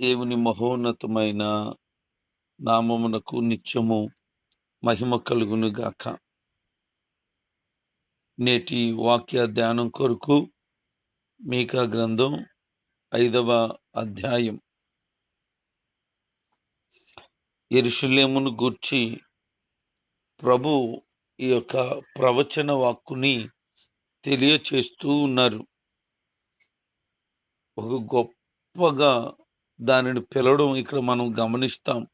దేవుని మహోన్నతమైన నామమునకు నిత్యము మహిమ కలుగును గాక. నేటి వాక్య ధ్యానం కొరకు మీకా గ్రంథం ఐదవ అధ్యాయం. ఎరుషులేమును గూర్చి ప్రభు ఈ యొక్క ప్రవచన వాక్కుని తెలియచేస్తూ ఉన్నారు. ఒక గొప్పగా దానిని పిలవడం ఇక్కడ మనం గమనిస్తాం.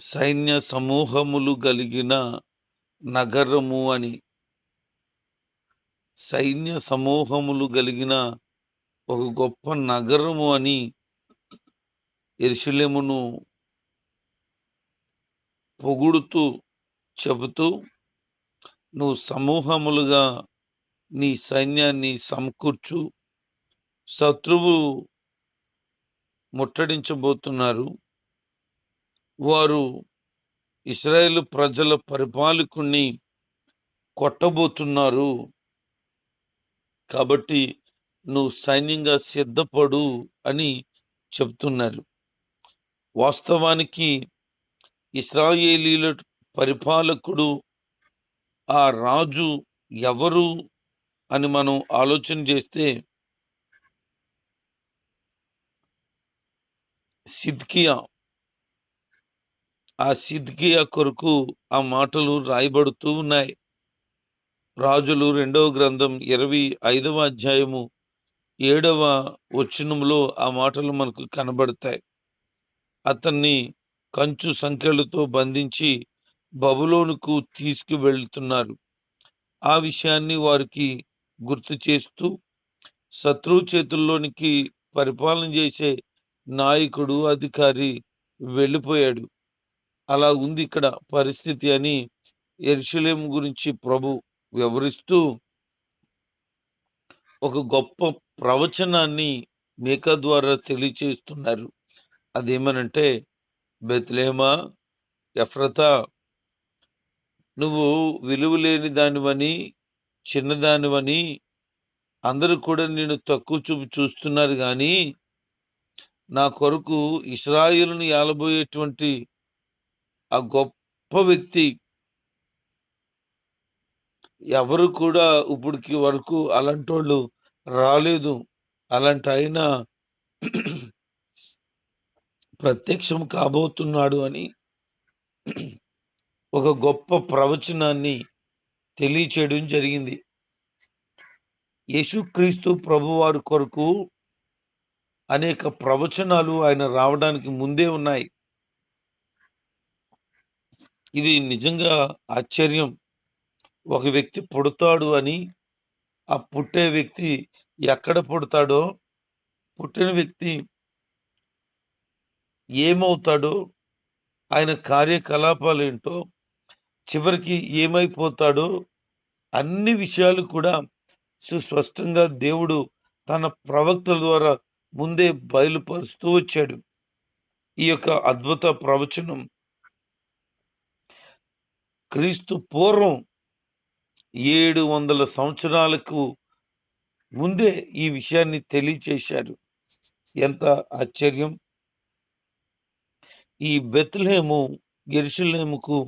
సైన్య సమూహములు కలిగిన నగరము అని. సైన్య సమూహములు కలిగిన ఒక గొప్ప నగరము అని ఎరుషులేమును పొగుడుతూ చెబుతూ నువ్వు సమూహములుగా నీ సైన్యాన్ని సమకూర్చు. శత్రువు ముట్టడించబోతున్నారు. వారు ఇస్రాయేల్ ప్రజల పరిపాలకుణ్ణి కొట్టబోతున్నారు. కాబట్టి నువ్వు సైన్యంగా సిద్ధపడు అని చెప్తున్నారు. వాస్తవానికి ఇస్రాయేలీల పరిపాలకుడు ఆ రాజు ఎవరు అని మనం ఆలోచన చేస్తే సిద్కియా. ఆ సిద్కియా కొరకు ఆ మాటలు రాయబడుతూ ఉన్నాయి. రాజులు రెండవ గ్రంథం ఇరవై ఐదవ అధ్యాయము ఏడవ వచనంలో ఆ మాటలు మనకు కనబడతాయి. అతన్ని కంచు సంఖ్యలతో బంధించి బబులోనుకు తీసుకువెళ్తున్నారు. ఆ విషయాన్ని వారికి గుర్తు చేస్తూ శత్రువు చేతుల్లోనికి పరిపాలన చేసే నాయకుడు అధికారి వెళ్ళిపోయాడు. అలా ఉంది ఇక్కడ పరిస్థితి అని ఎరుషులేం గురించి ప్రభు వివరిస్తూ ఒక గొప్ప ప్రవచనాన్ని మేకా ద్వారా తెలియచేస్తున్నారు. అదేమనంటే బెత్లేమా ఎఫ్రత నువ్వు విలువ లేని దానివని చిన్నదానివని అందరూ కూడా నేను తక్కువ చూపు చూస్తున్నారు కానీ నా కొరకు ఇస్రాయిల్ను ఏలబోయేటువంటి ఆ గొప్ప వ్యక్తి ఎవరు కూడా ఇప్పటికి వరకు అలాంటి వాళ్ళు రాలేదు. అలాంటి ఆయన ప్రత్యక్షం కాబోతున్నాడు అని ఒక గొప్ప ప్రవచనాన్ని తెలియచేయడం జరిగింది. యేసుక్రీస్తు ప్రభువారి కొరకు అనేక ప్రవచనాలు ఆయన రావడానికి ముందే ఉన్నాయి. ఇది నిజంగా ఆశ్చర్యం. ఒక వ్యక్తి పుడతాడు అని ఆ పుట్టే వ్యక్తి ఎక్కడ పుడతాడో పుట్టిన వ్యక్తి ఏమవుతాడో ఆయన కార్యకలాపాలు ఏంటో చివరికి ఏమైపోతాడో అన్ని విషయాలు కూడా సుస్పష్టంగా దేవుడు తన ప్రవక్తల ద్వారా ముందే బయలుపరుస్తూ వచ్చాడు. ఈ యొక్క అద్భుత ప్రవచనం క్రీస్తు పూర్వం ఏడు వందల సంవత్సరాలకు ముందే ఈ విషయాన్ని తెలియచేశారు ఎంత ఆశ్చర్యం! ఈ బెత్లహేము ఎరుసలేముకు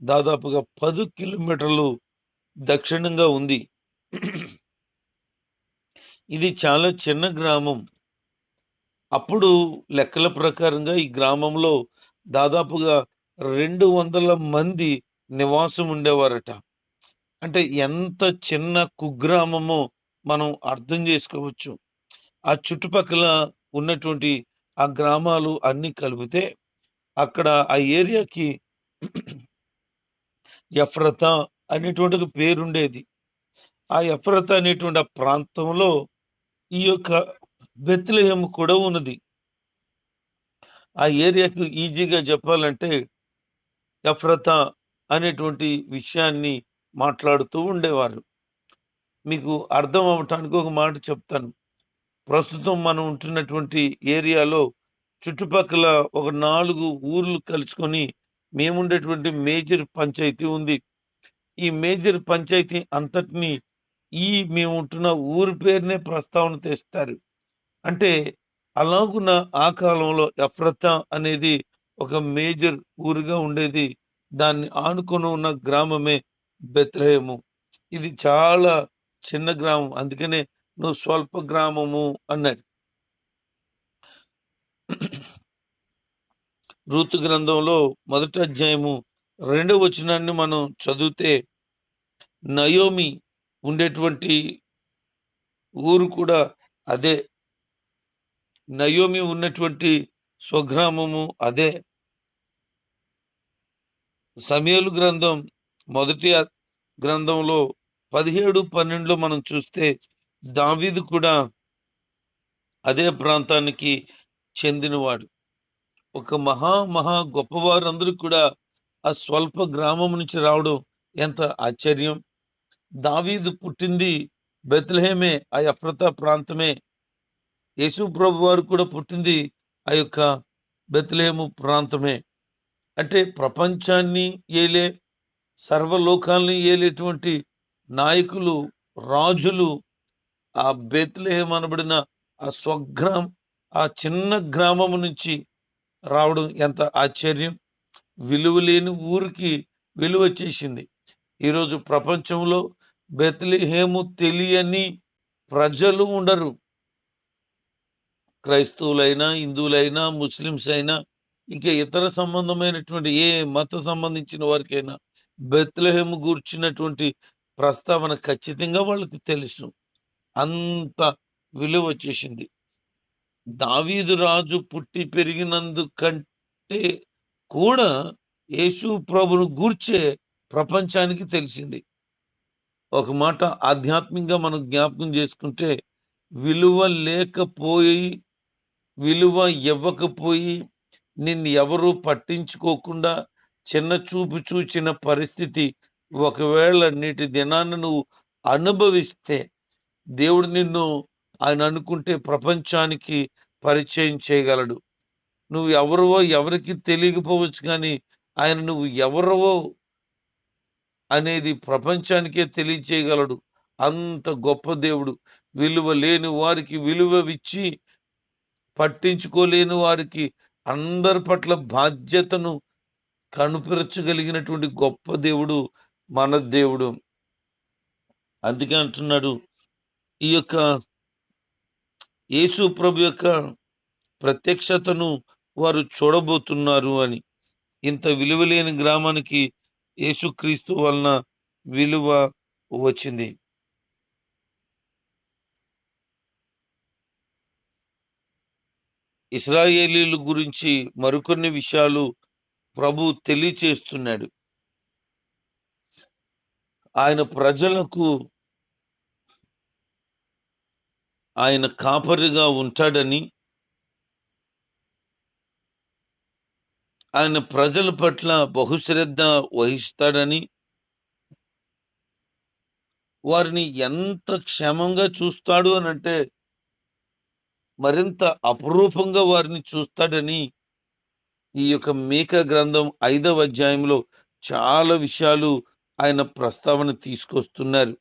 దాదాపుగా పది కిలోమీటర్లు దక్షిణంగా ఉంది. ఇది చాలా చిన్న గ్రామం. అప్పుడు లెక్కల ప్రకారంగా ఈ గ్రామంలో దాదాపుగా రెండు వందల మంది నివాసం ఉండేవారట. అంటే ఎంత చిన్న కుగ్రామమో మనం అర్థం చేసుకోవచ్చు. ఆ చుట్టుపక్కల ఉన్నటువంటి ఆ గ్రామాలు అన్ని కలిపితే అక్కడ ఆ ఏరియాకి ఎఫ్రత అనేటువంటి పేరుండేది. ఆ ఎఫ్రత అనేటువంటి ఆ ప్రాంతంలో ఈ యొక్క బెత్లహేమ్ కూడా ఉన్నది. ఆ ఏరియాకి ఈజీగా చెప్పాలంటే ఎఫ్రత అనేటువంటి విషయాన్ని మాట్లాడుతూ ఉండేవారు. మీకు అర్థం అవటానికి ఒక మాట చెప్తాను. ప్రస్తుతం మనం ఉంటున్నటువంటి ఏరియాలో చుట్టుపక్కల ఒక నాలుగు ఊర్లు కలుసుకొని మేముండేటువంటి మేజర్ పంచాయతీ ఉంది. ఈ మేజర్ పంచాయతీ అంతటిని ఈ మేము ఉంటున్న ఊరి పేరునే ప్రస్తావన తెస్తారు. అంటే అలాగున్న ఆ కాలంలో ఎఫ్రత అనేది ఒక మేజర్ ఊరుగా ఉండేది. దాన్ని ఆనుకొని ఉన్న గ్రామమే బెత్రయము ఇది చాలా చిన్న గ్రామం. అందుకనే నువ్వు స్వల్ప గ్రామము అన్నాడు ఋతు గ్రంథంలో మొదటి అధ్యాయము రెండవ వచనాన్ని మనం చదివితే నయోమి ఉండేటువంటి ఊరు కూడా అదే. నయోమి ఉన్నటువంటి స్వగ్రామము అదే. సమయలు గ్రంథం మొదటి గ్రంథంలో పదిహేడు పన్నెండులో మనం చూస్తే దావీదు కూడా అదే ప్రాంతానికి చెందినవాడు. ఒక మహా మహా గొప్పవారందరూ కూడా ఆ స్వల్ప గ్రామం నుంచి రావడం ఎంత ఆశ్చర్యం. దావీదు పుట్టింది బెత్లహేమే ఆ ఎఫ్రతా ప్రాంతమే. యేసు ప్రభు వారు కూడా పుట్టింది ఆ యొక్క బెత్లేము ప్రాంతమే. అంటే ప్రపంచాన్ని ఏలే సర్వలోకాల్ని ఏలేటువంటి నాయకులు రాజులు ఆ బెత్లేహం అనబడిన ఆ స్వగ్రామం ఆ చిన్న గ్రామం నుంచి రావడం ఎంత ఆశ్చర్యం! విలువ లేని ఊరికి విలువ చేసింది. ఈరోజు ప్రపంచంలో బెత్లిహేము తెలియని ప్రజలు ఉండరు. క్రైస్తవులైనా హిందువులైనా ముస్లిమ్స్ అయినా ఇంకా ఇతర సంబంధమైనటువంటి ఏ మత సంబంధించిన వారికైనా బెత్లహేము గూర్చినటువంటి ప్రస్తావన ఖచ్చితంగా వాళ్ళకి తెలుసు. అంత విలువ వచ్చేసింది. దావీదు రాజు పుట్టి పెరిగినందుకంటే కూడా యేసు ప్రభును గూర్చే ప్రపంచానికి తెలిసింది. ఒక మాట ఆధ్యాత్మికంగా మనం జ్ఞాపకం చేసుకుంటే విలువ లేకపోయి విలువ ఇవ్వకపోయి నిన్ను ఎవరు పట్టించుకోకుండా చిన్న చూపు చూచిన పరిస్థితి ఒకవేళ నీటి దినాన్ని నువ్వు అనుభవిస్తే దేవుడు నిన్ను ఆయన అనుకుంటే ప్రపంచానికి పరిచయం చేయగలడు. నువ్వు ఎవరివో ఎవరికి తెలియకపోవచ్చు కానీ ఆయన నువ్వు ఎవరివో అనేది ప్రపంచానికే తెలియచేయగలడు. అంత గొప్ప దేవుడు. విలువ లేని వారికి విలువ ఇచ్చి పట్టించుకోలేని వారికి అందరి పట్ల బాధ్యతను కనుపరచగలిగినటువంటి గొప్ప దేవుడు మన దేవుడు. అందుకే అంటున్నాడు ఈ యొక్క యేసు ప్రభు యొక్క ప్రత్యక్షతను వారు చూడబోతున్నారు అని. ఇంత విలువ లేని గ్రామానికి యేసుక్రీస్తు వలన విలువ వచ్చింది. ఇస్రాయేలీల గురించి మరికొన్ని విషయాలు ప్రభు తెలియచేస్తున్నాడు. ఆయన ప్రజలకు ఆయన కాపరిగా ఉంటాడని ఆయన ప్రజల పట్ల బహుశ్రద్ధ వహిస్తాడని వారిని ఎంత క్షేమంగా చూస్తాడు అని అంటే మరింత అపురూపంగా వారిని చూస్తాడని ఈ యొక్క మేక గ్రంథం ఐదవ అధ్యాయంలో చాలా విషయాలు ఆయన ప్రస్తావన తీసుకొస్తున్నారు.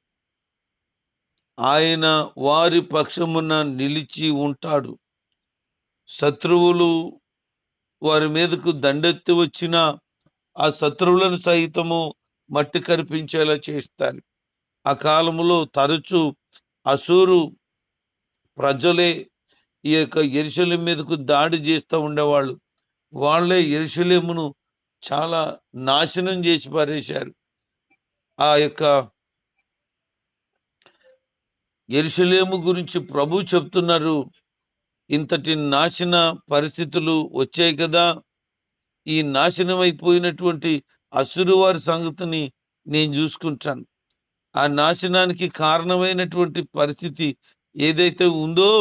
ఆయన వారి పక్షమున నిలిచి ఉంటాడు. శత్రువులు వారి మీదకు దండెత్తి వచ్చిన ఆ శత్రువులను సహితము మట్టి కరిపించేలా చేస్తారు. ఆ కాలంలో తరచు అసూరు ప్రజలే ఈ యొక్క ఎరుశలేం మీదకు దాడి చేస్తూ ఉండేవాళ్ళు. వాళ్ళే ఎరుశలేమును చాలా నాశనం చేసి పారేశారు. ఆ యొక్క ఎరుశలేము గురించి ప్రభు చెప్తున్నారు. ఇంతటి నాశన పరిస్థితులు వచ్చాయి కదా. ఈ నాశనం అయిపోయినటువంటి అసురు వారి సంగతిని నేను చూసుకుంటాను. ఆ నాశనానికి కారణమైనటువంటి పరిస్థితి ఏదైతే ఉందో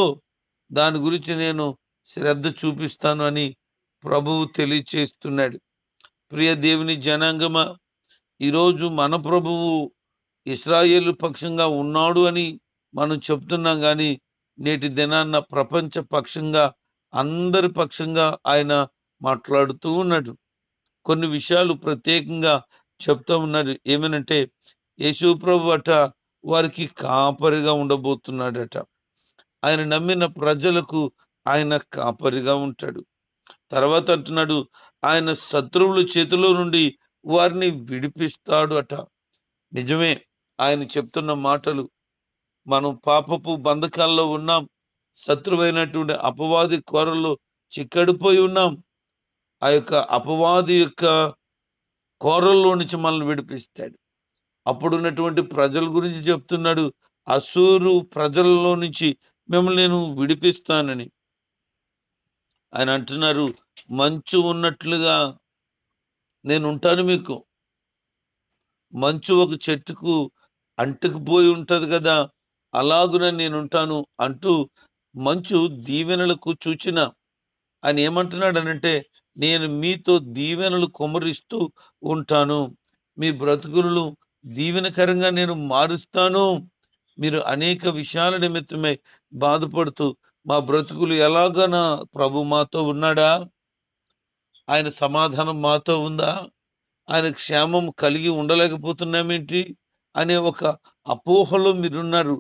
దాని గురించి నేను శ్రద్ధ చూపిస్తాను అని ప్రభువు తెలియచేస్తున్నాడు. ప్రియ దేవుని జనాంగమ ఈరోజు మన ప్రభువు ఇస్రాయేల్ పక్షంగా ఉన్నాడు అని మనం చెప్తున్నాం కానీ నేటి దినాన్న ప్రపంచ పక్షంగా అందరి పక్షంగా ఆయన మాట్లాడుతూ ఉన్నాడు. కొన్ని విషయాలు ప్రత్యేకంగా చెప్తా ఉన్నాడు. ఏమనంటే యేసు ప్రభు అట వారికి కాపరిగా ఉండబోతున్నాడట. ఆయన నమ్మిన ప్రజలకు ఆయన కాపరిగా ఉంటాడు. తర్వాత అంటున్నాడు ఆయన శత్రువుల చేతిలో నుండి వారిని విడిపిస్తాడు అట. నిజమే ఆయన చెప్తున్న మాటలు. మనం పాపపు బంధకాల్లో ఉన్నాం శత్రువైనటువంటి అపవాది కోరల్లో చిక్కడిపోయి ఉన్నాం. ఆ యొక్క అపవాది యొక్క కోరల్లో నుంచి మనల్ని విడిపిస్తాడు. అప్పుడున్నటువంటి ప్రజల గురించి చెప్తున్నాడు అసూరు ప్రజల్లో నుంచి మిమ్మల్ని నేను విడిపిస్తానని. ఆయన అంటున్నారు మంచు ఉన్నట్లుగా నేను ఉంటాను మీకు. మంచు ఒక చెట్టుకు అంటుకుపోయి ఉంటది కదా అలాగున నేనుంటాను అంటూ మంచు దీవెనలకు చూచిన. ఆయన ఏమంటున్నాడనంటే నేను మీతో దీవెనలు కుమరిస్తూ ఉంటాను. మీ బ్రతుకులు దీవెనకరంగా నేను మారుస్తాను. మీరు అనేక విషయాల నిమిత్తమే బాధపడుతూ మా బ్రతుకులు ఎలాగనా ప్రభు మాతో ఉన్నాడా? ఆయన సమాధానం మాతో ఉందా? ఆయన క్షేమం కలిగి ఉండలేకపోతున్నామేంటి? అనే ఒక అపోహలో మీరున్నారు.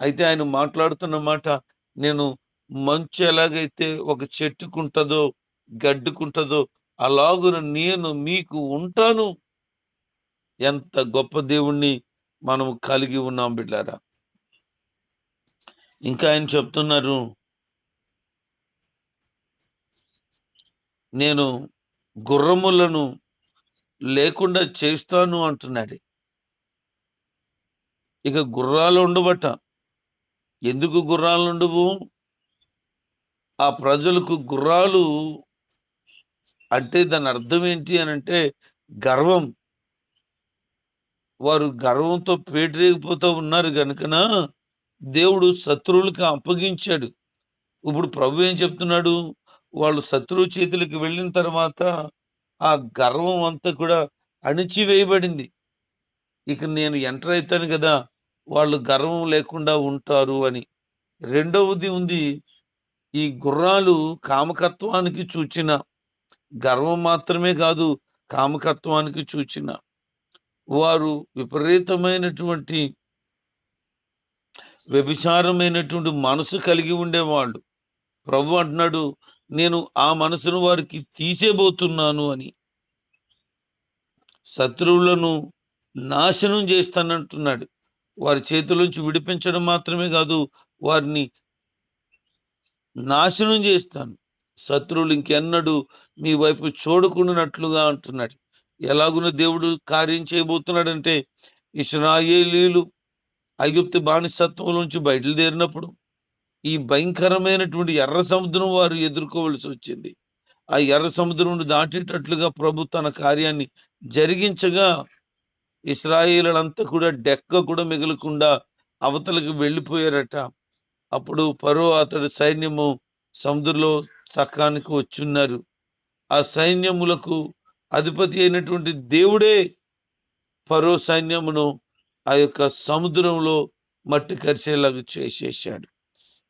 అయితే ఆయన మాట్లాడుతున్న మాట నేను మంచు ఎలాగైతే ఒక చెట్టుకుంటుందో గడ్డుకుంటుందో అలాగున నేను మీకు ఉంటాను. ఎంత గొప్ప దేవుణ్ణి మనం కలిగి ఉన్నాం బిడ్డారా. ఇంకా ఆయన చెప్తున్నారు నేను గుర్రములను లేకుండా చేస్తాను అంటున్నాడు. ఇక గుర్రాలు ఉండబట్ట ఎందుకు గుర్రాలు ఉండవు? ఆ ప్రజలకు గుర్రాలు అంటే దాని అర్థం ఏంటి అని అంటే గర్వం. వారు గర్వంతో పేటరేగిపోతూ ఉన్నారు కనుకనా దేవుడు శత్రువులకు అప్పగించాడు. ఇప్పుడు ప్రభు ఏం చెప్తున్నాడు? వాళ్ళు శత్రువు చేతులకు వెళ్ళిన తర్వాత ఆ గర్వం అంతా కూడా అణిచివేయబడింది. ఇక నేను ఎంటర్ అవుతాను కదా వాళ్ళు గర్వం లేకుండా ఉంటారు అని. రెండవది ఉంది ఈ గుర్రాలు కామకత్వానికి చూచిన గర్వం మాత్రమే కాదు కామకత్వానికి చూచిన వారు విపరీతమైనటువంటి వ్యభిచారమైనటువంటి మనసు కలిగి ఉండేవాళ్ళు. ప్రభు అంటున్నాడు నేను ఆ మనసును వారికి తీసేబోతున్నాను అని. శత్రువులను నాశనం చేస్తానంటున్నాడు. వారి చేతిలోంచి విడిపించడం మాత్రమే కాదు వారిని నాశనం చేస్తాను. శత్రువులు ఇంకెన్నడూ మీ వైపు చూడకుండానట్లుగా అంటున్నాడు. ఎలాగున దేవుడు కార్యం చేయబోతున్నాడంటే ఇస్రాయేలీలు ఐగుప్తి బానిసత్వం నుంచి బయలుదేరినప్పుడు ఈ భయంకరమైనటువంటి ఎర్ర సముద్రం వారు ఎదుర్కోవలసి వచ్చింది. ఆ ఎర్ర సముద్రం దాటేటట్లుగా ప్రభు తన కార్యాన్ని జరిగించగా ఇస్రాయేలంతా కూడా డెక్క కూడా మిగలకుండా అవతలకు వెళ్ళిపోయారట. అప్పుడు పరో అతడి సైన్యము సముద్రంలో సకానికి వచ్చున్నారు. ఆ సైన్యములకు అధిపతి అయినటువంటి దేవుడే పరో సైన్యమును ఆ యొక్క సముద్రంలో మట్టి కరిసేలాగా చేసేసాడు.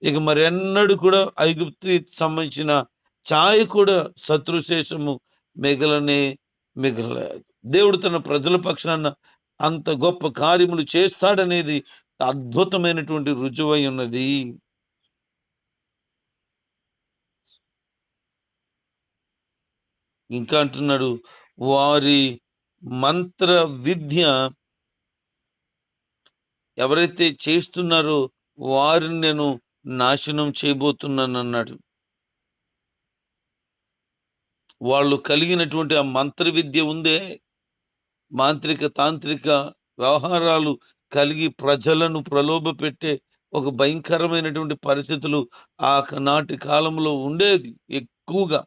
ఇక మరి ఎన్నడూ కూడా ఐగుప్తి సంబంధించిన ఛాయ కూడా శత్రుశేషము మిగలనే మిగలలేదు. దేవుడు తన ప్రజల పక్షాన అంత గొప్ప కార్యములు చేస్తాడనేది అద్భుతమైనటువంటి రుజువై ఉన్నది. ఇంకా అంటున్నాడు వారి మంత్ర విద్య ఎవరైతే చేస్తున్నారో వారిని నేను నాశనం చేయబోతున్నాను అన్నాడు వాళ్ళు కలిగినటువంటి ఆ మంత్ర విద్య ఉందే. మాంత్రిక తాంత్రిక వ్యవహారాలు కలిగి ప్రజలను ప్రలోభ పెట్టే ఒక భయంకరమైనటువంటి పరిస్థితులు ఆ నాటి కాలంలో ఉండేది ఎక్కువగా.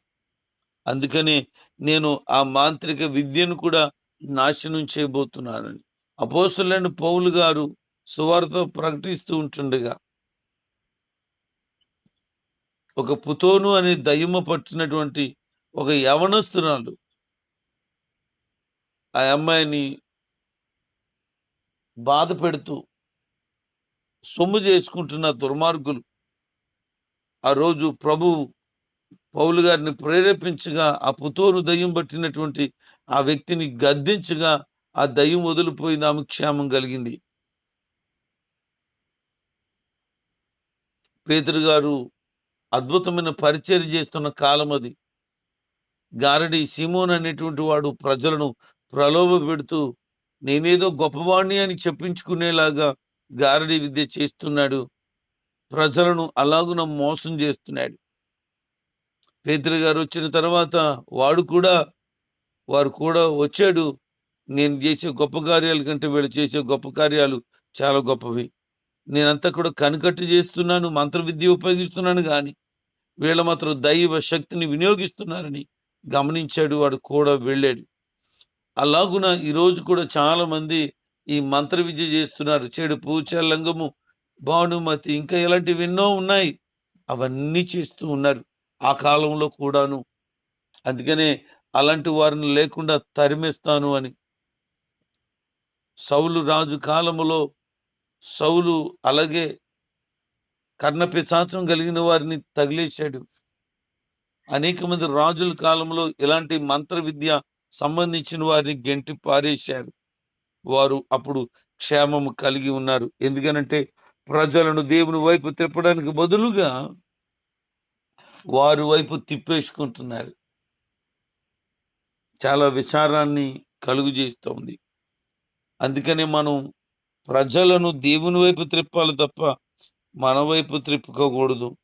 అందుకనే నేను ఆ మాంత్రిక విద్యను కూడా నాశనం చేయబోతున్నానని. అపోసులైన పౌలు గారు సువార్త ప్రకటిస్తూ ఉంటుండగా ఒక పుతోను అనే దయ్యమ పట్టినటువంటి ఒక యవనస్తురాలు ఆ అమ్మాయిని బాధ పెడుతూ సొమ్ము చేసుకుంటున్న దుర్మార్గులు. ఆ రోజు ప్రభు పౌలు గారిని ప్రేరేపించగా ఆ పుతోను దయ్యం పట్టినటువంటి ఆ వ్యక్తిని గద్దించగా ఆ దయ్యం వదిలిపోయింది ఆమె క్షేమం కలిగింది. పేతురు గారు అద్భుతమైన పరిచయం చేస్తున్న కాలం అది. గారడి సీమోన్ అనేటువంటి వాడు ప్రజలను ప్రలోభ పెడుతూ నేనేదో గొప్పవాణ్ణి అని చెప్పించుకునేలాగా గారడి విద్య చేస్తున్నాడు. ప్రజలను అలాగున మోసం చేస్తున్నాడు. పేతురు గారు వచ్చిన తర్వాత వాడు కూడా వారు కూడా వచ్చాడు. నేను చేసే గొప్ప కార్యాల కంటే వీళ్ళు చేసే గొప్ప కార్యాలు చాలా గొప్పవి. నేనంతా కూడా కనికట్టు చేస్తున్నాను మంత్ర విద్య ఉపయోగిస్తున్నాను కానీ వీళ్ళ మాత్రం దైవ శక్తిని వినియోగిస్తున్నారని గమనించాడు వాడు కూడా వెళ్ళాడు. అలాగున ఈరోజు కూడా చాలా మంది ఈ మంత్ర విద్య చేస్తున్నారు. చెడు పూచ లంగము భానుమతి ఇంకా ఇలాంటివి ఎన్నో ఉన్నాయి. అవన్నీ చేస్తూ ఉన్నారు. ఆ కాలంలో కూడాను. అందుకనే అలాంటి వారిని లేకుండా తరిమేస్తాను అని. సౌలు రాజు కాలములో సౌలు అలాగే కర్ణపిశాచం కలిగిన వారిని తగిలేశాడు. అనేక మంది రాజుల కాలంలో ఇలాంటి మంత్ర విద్య సంబంధించిన వారిని గెంటి పారేశారు. వారు అప్పుడు క్షేమము కలిగి ఉన్నారు. ఎందుకనంటే ప్రజలను దేవుని వైపు తిప్పడానికి బదులుగా వారి వైపు తిప్పేసుకుంటున్నారు. చాలా విచారాన్ని కలుగు చేస్తోంది. అందుకనే మనం ప్రజలను దేవుని వైపు త్రిప్పాలి తప్ప మన వైపు త్రిప్పుకోకూడదు.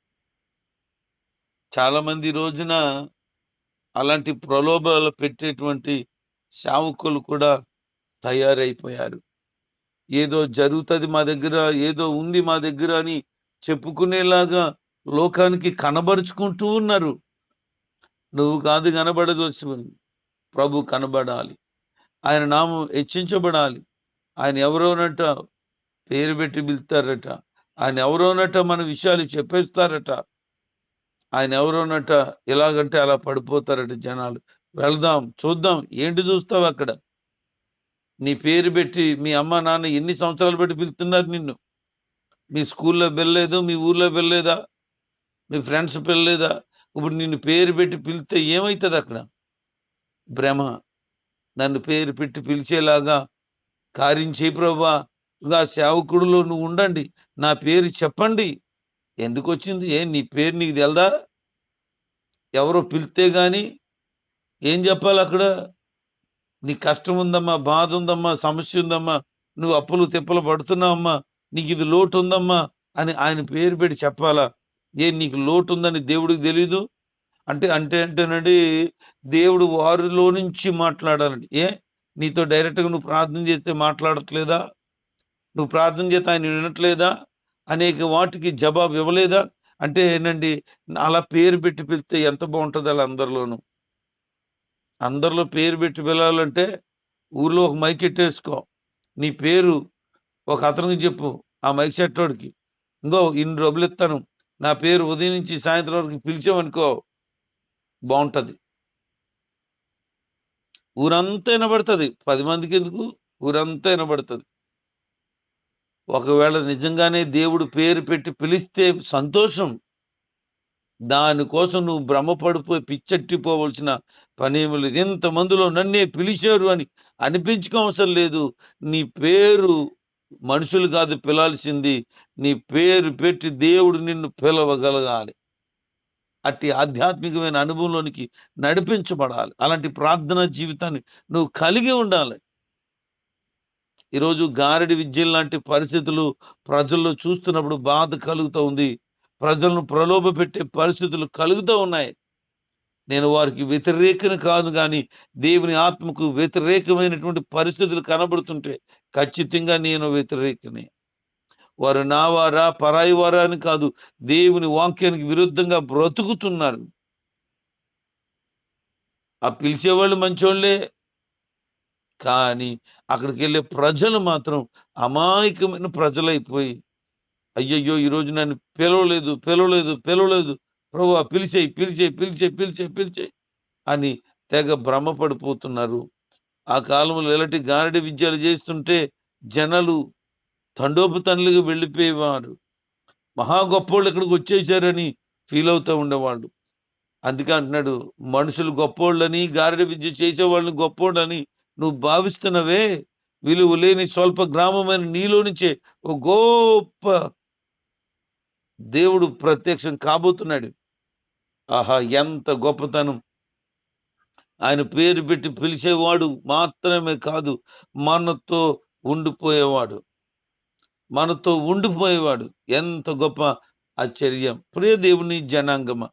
చాలామంది రోజున అలాంటి ప్రలోభాలు పెట్టేటువంటి సేవకులు కూడా తయారైపోయారు. ఏదో జరుగుతుంది మా దగ్గర ఏదో ఉంది మా దగ్గర అని చెప్పుకునేలాగా లోకానికి కనబరుచుకుంటూ ఉన్నారు. నువ్వు కాదు కనబడదు ప్రభు కనబడాలి. ఆయన నామం హెచ్చించబడాలి. ఆయన ఎవరోనట? పేరు పెట్టి పిలుస్తారట. ఆయన ఎవరోనట? మన విషయాలు చెప్పేస్తారట. ఆయన ఎవరోనట? ఎలాగంటే అలా పడిపోతారట జనాలు. వెళ్దాం చూద్దాం. ఏంటి చూస్తావు అక్కడ? నీ పేరు పెట్టి మీ అమ్మ నాన్న ఎన్ని సంవత్సరాలు పెట్టి పిలుతున్నారు నిన్ను? మీ స్కూల్లో వెళ్ళలేదు మీ ఊర్లో వెళ్ళలేదా మీ ఫ్రెండ్స్ పిల్లలేదా ఇప్పుడు నిన్ను పేరు పెట్టి పిలిస్తే ఏమవుతుంది అక్కడ? భ్రమ నన్ను పేరు పెట్టి పిలిచేలాగా కార్యం చేయి ప్రభా. ఇంకా సేవకుడులో నువ్వు ఉండండి. నా పేరు చెప్పండి. ఎందుకు వచ్చింది? ఏ నీ పేరు నీకు తెలదా? ఎవరో పిలిస్తే కానీ ఏం చెప్పాలి అక్కడ? నీ కష్టం ఉందమ్మా బాధ ఉందమ్మా సమస్య ఉందమ్మా నువ్వు అప్పులు తిప్పలు పడుతున్నావమ్మా నీకు ఇది లోటు ఉందమ్మా అని ఆయన పేరు పెట్టి చెప్పాలా? ఏ నీకు లోటు ఉందని దేవుడికి తెలీదు? అంటే అంటే అంటేనండి దేవుడు వారిలో నుంచి మాట్లాడాలండి. ఏ నీతో డైరెక్ట్గా నువ్వు ప్రార్థన చేస్తే మాట్లాడట్లేదా? నువ్వు ప్రార్థన చేస్తే ఆయన వినట్లేదా? అనేక వాటికి జవాబు ఇవ్వలేదా? అంటే ఏంటండి అలా పేరు పెట్టి పిలిస్తే ఎంత బాగుంటుంది అలా అందరిలోనూ. అందరిలో పేరు పెట్టి పిలవాలంటే ఊర్లో ఒక మైక్ ఎట్టేసుకో. నీ పేరు ఒక అతనికి చెప్పు ఆ మైక్ చెట్టోడికి ఇంకో ఇన్ని డబ్బులు ఇస్తాను. నా పేరు ఉదయం నుంచి సాయంత్రం వరకు పిలిచామనుకో బాగుంటుంది. ఊరంతా వినబడుతుంది. పది మందికి ఎందుకు? ఊరంతా వినబడుతుంది. ఒకవేళ నిజంగానే దేవుడు పేరు పెట్టి పిలిస్తే సంతోషం. దానికోసం నువ్వు భ్రమపడిపోయి పిచ్చెట్టిపోవలసిన పనేమి లేదు. ఇంతమందిలో నన్నే పిలిచారు అని అనిపించుకోవసరం లేదు. నీ పేరు మనుషులు కాదు పిలాల్సింది. నీ పేరు పెట్టి దేవుడు నిన్ను పిలవగలగాలి. అట్టి ఆధ్యాత్మికమైన అనుభవంలోనికి నడిపించబడాలి. అలాంటి ప్రార్థనా జీవితాన్ని నువ్వు కలిగి ఉండాలి. ఈరోజు గారడి విద్యలు లాంటి పరిస్థితులు ప్రజల్లో చూస్తున్నప్పుడు బాధ కలుగుతూ ఉంది. ప్రజలను ప్రలోభ పెట్టే పరిస్థితులు కలుగుతూ ఉన్నాయి. నేను వారికి వ్యతిరేకని కాదు కానీ దేవుని ఆత్మకు వ్యతిరేకమైనటువంటి పరిస్థితులు కనబడుతుంటే ఖచ్చితంగా నేను వ్యతిరేకనే. వారు నా వారా పరాయి వారా అని కాదు దేవుని వాక్యానికి విరుద్ధంగా బ్రతుకుతున్నారు. ఆ పిలిచేవాళ్ళు మంచోళ్ళే. కానీ అక్కడికి వెళ్ళే ప్రజలు మాత్రం అమాయకమైన ప్రజలైపోయి అయ్యయ్యో ఈరోజు నన్ను పిలవలేదు పిలవలేదు పిలవలేదు. ప్రభు పిలిచేయి పిలిచేయి పిలిచేయి పిలిచేయి పిలిచేయి అని తెగ భ్రమపడిపోతున్నారు. ఆ కాలంలో ఎలాంటి గారడి విద్యలు చేస్తుంటే జనాలు తండోపతండ్లుగా వెళ్ళిపోయేవారు. మహా గొప్పోళ్ళు ఇక్కడికి వచ్చేసారని ఫీల్ అవుతూ ఉండేవాళ్ళు. అందుకే అంటున్నాడు మనుషులు గొప్పోళ్ళని గారడి విద్య చేసేవాళ్ళని గొప్పోళ్ళని నువ్వు భావిస్తున్నవే? విలువ లేని స్వల్ప గ్రామమైన నీలో నుంచే ఓ గొప్ప దేవుడు ప్రత్యక్షం కాబోతున్నాడు. ఆహా ఎంత గొప్పతనం. ఆయన పేరు పెట్టి పిలిచేవాడు మాత్రమే కాదు మనతో ఉండిపోయేవాడు. మనతో ఉండిపోయేవాడు. ఎంత గొప్ప ఆశ్చర్యం. ప్రియ దేవుని జనాంగమ.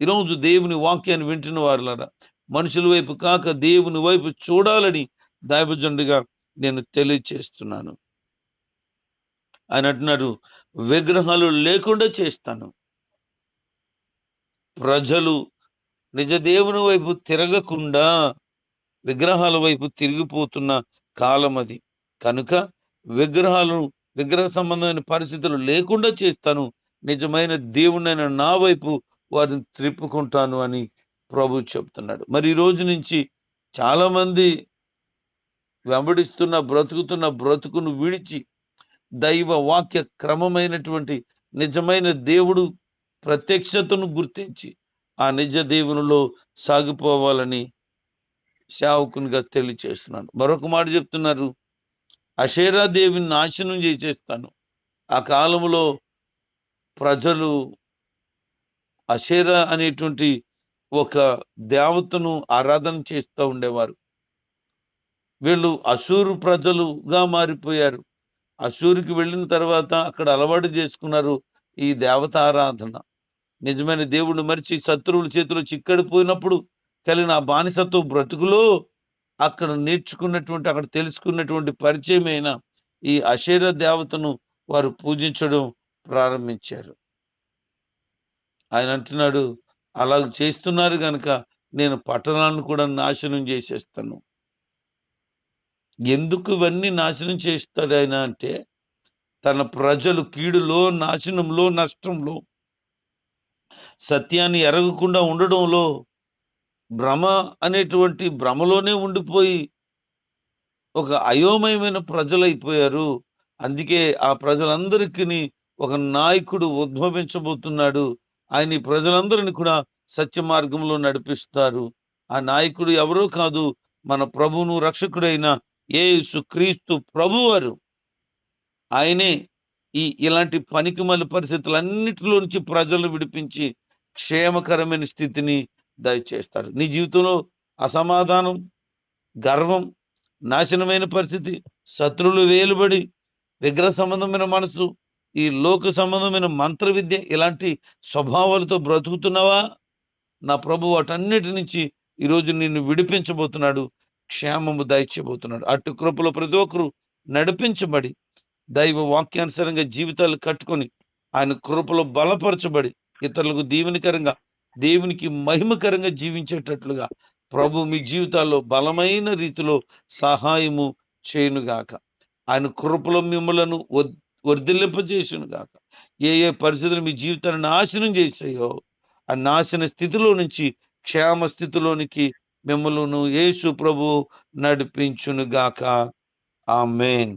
ఈరోజు దేవుని వాక్యాన్ని వింటున్న వారులరా మనుషుల వైపు కాక దేవుని వైపు చూడాలని దైవజండుగా నేను తెలియచేస్తున్నాను. ఆయన అంటున్నారు విగ్రహాలు లేకుండా చేస్తాను. ప్రజలు నిజ దేవుని వైపు తిరగకుండా విగ్రహాల వైపు తిరిగిపోతున్న కాలం అది కనుక విగ్రహాలను విగ్రహ సంబంధమైన పరిస్థితులు లేకుండా చేస్తాను. నిజమైన దేవుడైన నా వైపు వారిని త్రిప్పుకుంటాను అని ప్రభు చెప్తున్నాడు. మరి ఈ రోజు నుంచి చాలా మంది వెంబడిస్తున్న బ్రతుకుతున్న బ్రతుకును విడిచి దైవ వాక్య క్రమమైనటువంటి నిజమైన దేవుడు ప్రత్యక్షతను గుర్తించి ఆ నిజ దేవునిలో సాగిపోవాలని సేవకునిగా తెలియచేస్తున్నాను మరొక మాట చెప్తున్నారు. అషేరాదేవిని నాశనం చేసేస్తాను. ఆ కాలంలో ప్రజలు అషేరా అనేటువంటి ఒక దేవతను ఆరాధన చేస్తూ ఉండేవారు. వీళ్ళు అసూరు ప్రజలుగా మారిపోయారు. అసూరుకి వెళ్ళిన తర్వాత అక్కడ అలవాటు చేసుకున్నారు ఈ దేవత ఆరాధన. నిజమైన దేవుడు మరిచి శత్రువుల చేతిలో చిక్కడిపోయినప్పుడు కలిగిన ఆ బానిసత్వ బ్రతుకులో అక్కడ నేర్చుకున్నటువంటి అక్కడ తెలుసుకున్నటువంటి పరిచయమైన ఈ అశేర దేవతను వారు పూజించడం ప్రారంభించారు. ఆయన అంటున్నాడు అలా చేస్తున్నారు కనుక నేను పట్టణాన్ని కూడా నాశనం చేసేస్తాను. ఎందుకు ఇవన్నీ నాశనం చేస్తాడు ఆయన అంటే తన ప్రజలు కీడులో నాశనంలో నష్టంలో సత్యాన్ని ఎరగకుండా ఉండడంలో భ్రమ అనేటువంటి భ్రమలోనే ఉండిపోయి ఒక అయోమయమైన ప్రజలైపోయారు. అందుకే ఆ ప్రజలందరికీ ఒక నాయకుడు ఉద్భవించబోతున్నాడు. ఆయన ఈ ప్రజలందరిని కూడా సత్య మార్గంలో నడిపిస్తారు. ఆ నాయకుడు ఎవరో కాదు మన ప్రభువును రక్షకుడైన యేసు క్రీస్తు ప్రభువారు ఆయనే ఈ ఇలాంటి పనికిమల పరిస్థితులన్నిటిలో నుంచి ప్రజలను విడిపించి క్షేమకరమైన స్థితిని దయచేస్తారు నీ జీవితంలో అసమాధానం గర్వం నాశనమైన పరిస్థితి శత్రువులు వేలుబడి విగ్రహ సంబంధమైన మనసు ఈ లోక సంబంధమైన మంత్ర విద్య ఇలాంటి స్వభావాలతో బ్రతుకుతున్నావా? నా ప్రభు వాటన్నిటి నుంచి ఈరోజు నిన్ను విడిపించబోతున్నాడు. క్షేమము దయచేయబోతున్నాడు. అటు కృపలో ప్రతి ఒక్కరు నడిపించబడి దైవ వాక్యానుసారంగా జీవితాలు కట్టుకొని ఆయన కృపలో బలపరచబడి ఇతరులకు దీవెనకరంగా దేవునికి మహిమకరంగా జీవించేటట్లుగా ప్రభు మీ జీవితాల్లో బలమైన రీతిలో సహాయము చేయునుగాక. ఆయన కృపలో మిమ్మలను వర్ధిల్లింపజేసును గాక ఏ ఏ పరిస్థితులు మీ జీవితాన్ని నాశనం చేసాయో ఆ నాశన స్థితిలో నుంచి క్షేమ స్థితిలోనికి మిమ్మలను యేసు ప్రభు నడిపించును గాక మెయిన్